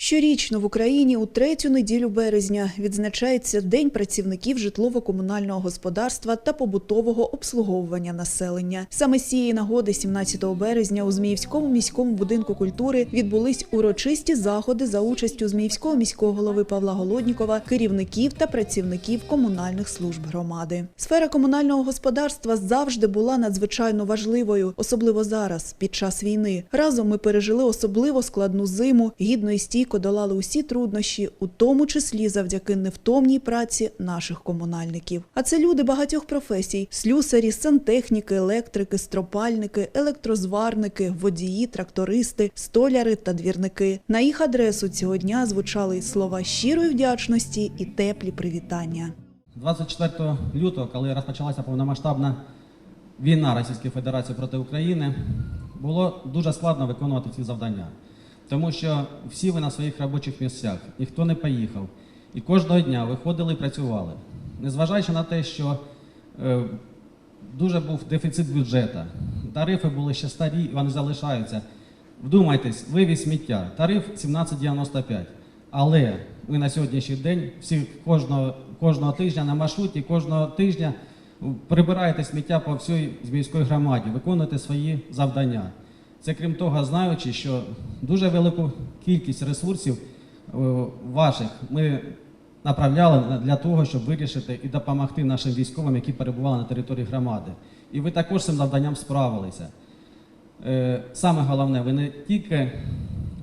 Щорічно в Україні у третю неділю березня відзначається День працівників житлово-комунального господарства та побутового обслуговування населення. Саме з цієї нагоди, 17 березня, у Зміївському міському будинку культури відбулись урочисті заходи за участю Зміївського міського голови Павла Голоднікова, керівників та працівників комунальних служб громади. Сфера комунального господарства завжди була надзвичайно важливою, особливо зараз, під час війни. Разом ми пережили особливо складну зиму, гідно і стійко долали усі труднощі, у тому числі завдяки невтомній праці наших комунальників. А це люди багатьох професій: слюсарі, сантехніки, електрики, стропальники, електрозварники, водії, трактористи, столяри та двірники. На їх адресу цього дня звучали слова щирої вдячності і теплі привітання. 24 лютого, коли розпочалася повномасштабна війна Російської Федерації проти України, було дуже складно виконувати ці завдання, тому що всі ви на своїх робочих місцях, ніхто не поїхав. І кожного дня виходили і працювали. Незважаючи на те, що е, дуже був дефіцит бюджету, тарифи були ще старі вони залишаються. Вдумайтесь, вивіз сміття, тариф 17,95. Але ви на сьогоднішній день всі кожного, кожного тижня на маршруті, кожного тижня прибираєте сміття по всій Зміївській громаді, виконуєте свої завдання. Це крім того, знаючи, що дуже велику кількість ресурсів е, ваших ми направляли для того, щоб вирішити і допомогти нашим військовим, які перебували на території громади. І ви також цим завданням справилися. Е, Саме головне, ви не тільки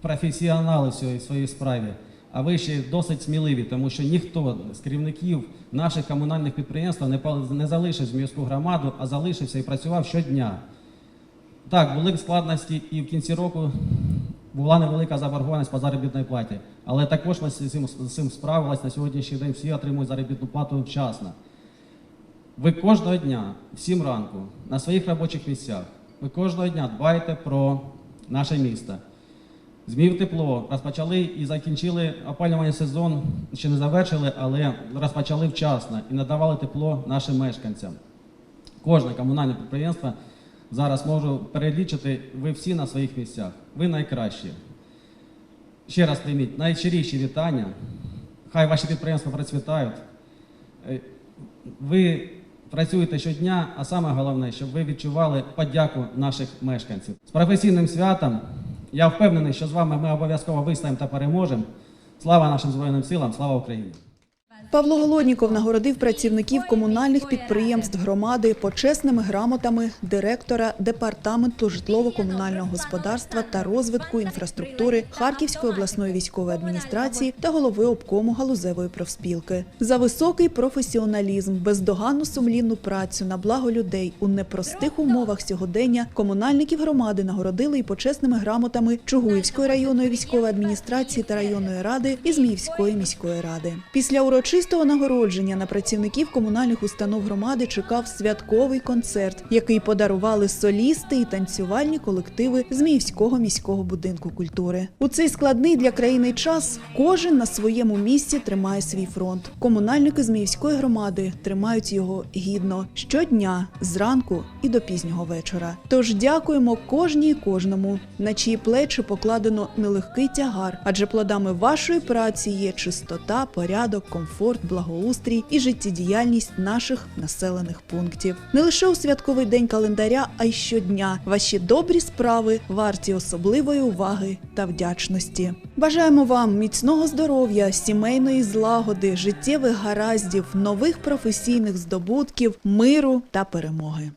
професіонали в своїй- справі, а ви ще досить сміливі, тому що ніхто з керівників наших комунальних підприємств не залишив міську громаду, а залишився і працював щодня. Так, були складності і в кінці року була невелика заборгованість по заробітній платі. Але також ми з цим, з цим справились на сьогоднішній день. Всі отримують заробітну плату вчасно. Ви кожного дня, в 7 ранку, на своїх робочих місцях, ви кожного дня дбаєте про наше місто. Змів тепло, розпочали і закінчили опалювальний сезон, ще не завершили, але розпочали вчасно і надавали тепло нашим мешканцям. Кожне комунальне підприємство зараз можу перелічити, ви всі на своїх місцях. Ви найкращі. Ще раз прийміть найщиріші вітання. Хай ваші підприємства процвітають. Е, Ви працюєте щодня, а саме головне, щоб ви відчували подяку наших мешканців. З професійним святом я впевнений, що з вами ми обов'язково вистоїмо та переможемо. Слава нашим Збройним силам, слава Україні! Павло Голодніков нагородив працівників комунальних підприємств громади почесними грамотами директора департаменту житлово-комунального господарства та розвитку інфраструктури Харківської обласної військової адміністрації та голови обкому галузевої профспілки за високий професіоналізм, бездоганну сумлінну працю на благо людей у непростих умовах сьогодення комунальників громади нагородили і почесними грамотами Чугуївської районної військової адміністрації та районної ради і Зміївської міської ради. Після урочистого нагородження на працівників комунальних установ громади чекав святковий концерт, який подарували солісти і танцювальні колективи Зміївського міського будинку культури. У цей складний для країни час кожен на своєму місці тримає свій фронт. Комунальники Зміївської громади тримають його гідно щодня, зранку і до пізнього вечора. Тож дякуємо кожній і кожному, на чиї плечі покладено нелегкий тягар, адже плодами вашої праці є чистота, порядок, комфорт, благоустрій і життєдіяльність наших населених пунктів. Не лише у святковий день календаря, а й щодня ваші добрі справи варті особливої уваги та вдячності. Бажаємо вам міцного здоров'я, сімейної злагоди, життєвих гараздів, нових професійних здобутків, миру та перемоги.